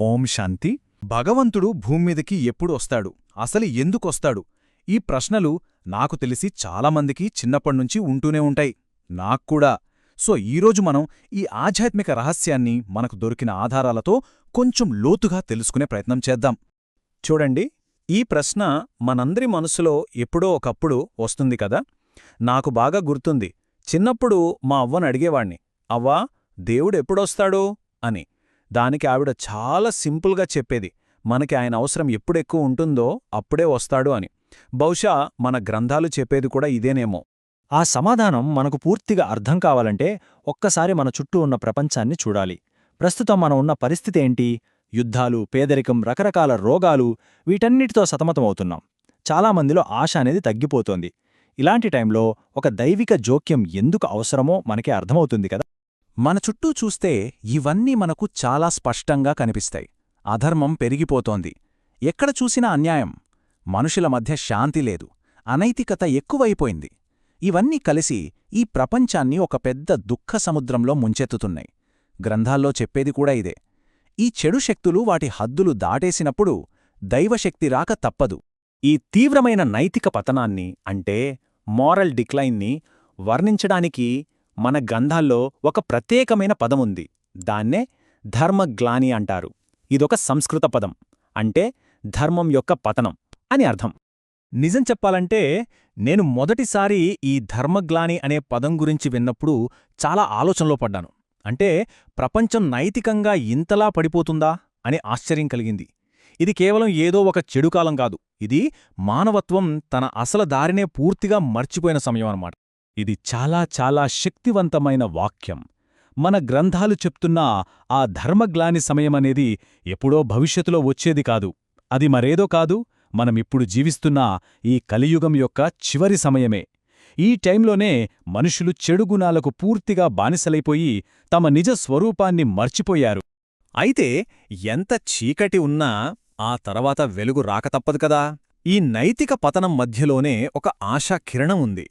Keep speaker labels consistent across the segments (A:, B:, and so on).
A: ఓం శాంతి. భగవంతుడు భూమ్మీదకి ఎప్పుడు వస్తాడు? అసలు ఎందుకొస్తాడు? ఈ ప్రశ్నలు నాకు తెలిసి చాలామందికి చిన్నప్పటినుంచి ఉంటూనే ఉంటాయి. నాక్కూడా సో ఈరోజు మనం ఈ ఆధ్యాత్మిక రహస్యాన్ని మనకు దొరికిన ఆధారాలతో కొంచెం లోతుగా తెలుసుకునే ప్రయత్నం చేద్దాం. చూడండి ఈ ప్రశ్న మనందరి మనసులో ఎప్పుడో ఒకప్పుడు వస్తుంది కదా? నాకు బాగా గుర్తుంది. చిన్నప్పుడు మా అవ్వను అడిగేవాణ్ణి అవ్వా దేవుడెప్పుడొస్తాడు అని. దానికి ఆవిడ చాలా సింపుల్గా చెప్పేది. మనకి ఆయన అవసరం ఎప్పుడెక్కువ ఉంటుందో అప్పుడే వస్తాడు అని. బహుశా మన గ్రంథాలు చెప్పేది కూడా ఇదేనేమో.
B: ఆ సమాధానం మనకు పూర్తిగా అర్థం కావాలంటే ఒక్కసారి మన చుట్టూ ఉన్న ప్రపంచాన్ని చూడాలి. ప్రస్తుతం మనం ఉన్న పరిస్థితి ఏంటి? యుద్ధాలు పేదరికం రకరకాల రోగాలు వీటన్నిటితో సతమతమవుతున్నాం. చాలామందిలో ఆశ అనేది తగ్గిపోతోంది. ఇలాంటి టైంలో ఒక దైవిక జోక్యం ఎందుకు అవసరమో మనకి అర్థమవుతుంది కదా.
A: మన చుట్టూ చూస్తే ఇవన్నీ మనకు చాలా స్పష్టంగా కనిపిస్తాయి. అధర్మం పెరిగిపోతోంది. ఎక్కడ చూసినా అన్యాయం. మనుషుల మధ్య శాంతి లేదు. అనైతికత ఎక్కువైపోయింది. ఇవన్నీ కలిసి ఈ ప్రపంచాన్ని ఒక పెద్ద దుఃఖ సముద్రంలో ముంచెత్తుతున్నాయి. గ్రంథాల్లో చెప్పేది కూడా ఇదే. ఈ చెడు శక్తులు వాటి హద్దులు దాటేసినప్పుడు దైవశక్తి రాక తప్పదు.
B: ఈ తీవ్రమైన నైతిక పతనాన్ని అంటే మారల్ డిక్లైన్ని వర్ణించడానికి మన గ్రంథాల్లో ఒక ప్రత్యేకమైన పదముంది. దాన్నే ధర్మగ్లాని అంటారు. ఇదొక సంస్కృత పదం. అంటే ధర్మం యొక్క పతనం అని అర్థం. నిజం చెప్పాలంటే నేను మొదటిసారి ఈ ధర్మగ్లాని అనే పదం గురించి విన్నప్పుడు చాలా ఆలోచనలో పడ్డాను. అంటే ప్రపంచం నైతికంగా ఇంతలా పడిపోతుందా అనే ఆశ్చర్యం కలిగింది. ఇది కేవలం ఏదో ఒక చెడుకాలం కాదు. ఇది మానవత్వం తన అసలు దారినే పూర్తిగా మర్చిపోయిన సమయం అన్నమాట. ఇది చాలా చాలా శక్తివంతమైన వాక్యం. మన గ్రంథాలు చెప్తున్న ఆ ధర్మగ్లాని సమయమనేది ఎప్పుడో భవిష్యత్తులో వచ్చేది కాదు. అది మరేదో కాదు మనమిప్పుడు జీవిస్తున్న ఈ కలియుగం యొక్క చివరి సమయమే. ఈ టైంలోనే మనుషులు చెడు గుణాలకు పూర్తిగా బానిసలైపోయి తమ నిజ స్వరూపాన్ని మర్చిపోయారు. అయితే ఎంత చీకటి ఉన్నా ఆ తర్వాత వెలుగు రాక తప్పదు కదా? ఈ నైతిక పతనం మధ్యలోనే ఒక ఆశాకిరణం ఉంది.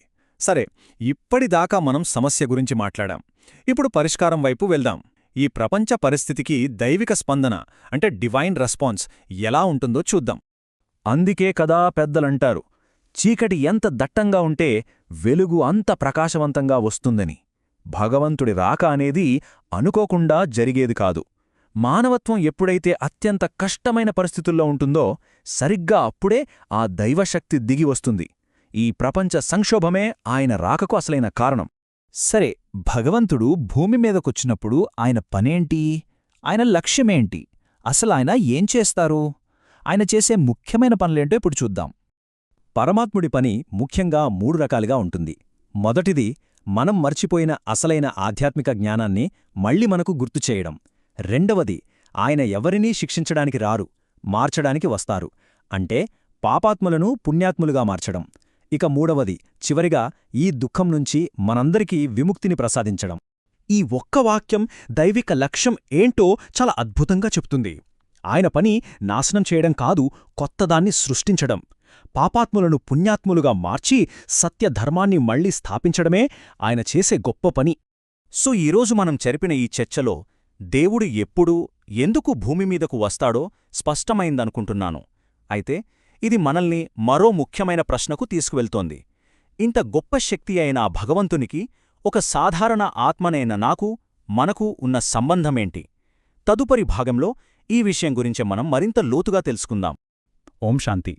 B: సరే ఇప్పటిదాకా మనం సమస్య గురించి మాట్లాడాం. ఇప్పుడు పరిష్కారం వైపు వెళ్దాం. ఈ ప్రపంచ పరిస్థితికి దైవిక స్పందన అంటే డివైన్ రెస్పాన్స్ ఎలా ఉంటుందో చూద్దాం. అందుకే కదా పెద్దలంటారు చీకటి ఎంత దట్టంగా ఉంటే వెలుగు అంత ప్రకాశవంతంగా వస్తుందని. భగవంతుడి రాక అనేది అనుకోకుండా జరిగేది కాదు. మానవత్వం ఎప్పుడైతే అత్యంత కష్టమైన పరిస్థితుల్లో ఉంటుందో సరిగ్గా అప్పుడే ఆ దైవశక్తి దిగి వస్తుంది. ఈ ప్రపంచ సంక్షోభమే ఆయన రాకకు అసలైన కారణం. సరే భగవంతుడు భూమి మీదకొచ్చినప్పుడు ఆయన పనేంటి? ఆయన లక్ష్యమేంటి? అసలు ఆయన ఏం చేస్తారు? ఆయన చేసే ముఖ్యమైన పనులేంటో ఇప్పుడు చూద్దాం. పరమాత్ముడి పని ముఖ్యంగా మూడు రకాలుగా ఉంటుంది. మొదటిది మనం మర్చిపోయిన అసలైన ఆధ్యాత్మిక జ్ఞానాన్ని మళ్ళీ మనకు గుర్తు చేయడం. రెండవది ఆయన ఎవరినీ శిక్షించడానికి రారు మార్చడానికి వస్తారు. అంటే పాపాత్ములను పుణ్యాత్ములుగా మార్చడం. ఇక మూడవది చివరిగా ఈ దుఃఖం నుంచి మనందరికీ విముక్తిని ప్రసాదించడం. ఈ ఒక్క వాక్యం దైవిక లక్ష్యం ఏంటో చాలా అద్భుతంగా చెప్తుంది. ఆయన పని నాశనం చేయడం కాదు కొత్తదాన్ని సృష్టించడం. పాపాత్ములను పుణ్యాత్ములుగా మార్చి సత్యధర్మాన్ని మళ్ళీ స్థాపించడమే ఆయన చేసే గొప్ప పని. సో ఈరోజు మనం చెరిపిన ఈ చర్చలో దేవుడు ఎప్పుడు ఎందుకు భూమిమీదకు వస్తాడో స్పష్టమైందనుకుంటున్నాను. అయితే ఇది మనల్ని మరో ముఖ్యమైన ప్రశ్నకు తీసుకువెళ్తోంది. ఇంత గొప్ప శక్తి అయిన ఆ భగవంతునికి ఒక సాధారణ ఆత్మనైన నాకు మనకు ఉన్న సంబంధమేంటి? తదుపరి భాగంలో ఈ విషయం గురించి మనం మరింత లోతుగా తెలుసుకుందాం. ఓం శాంతి.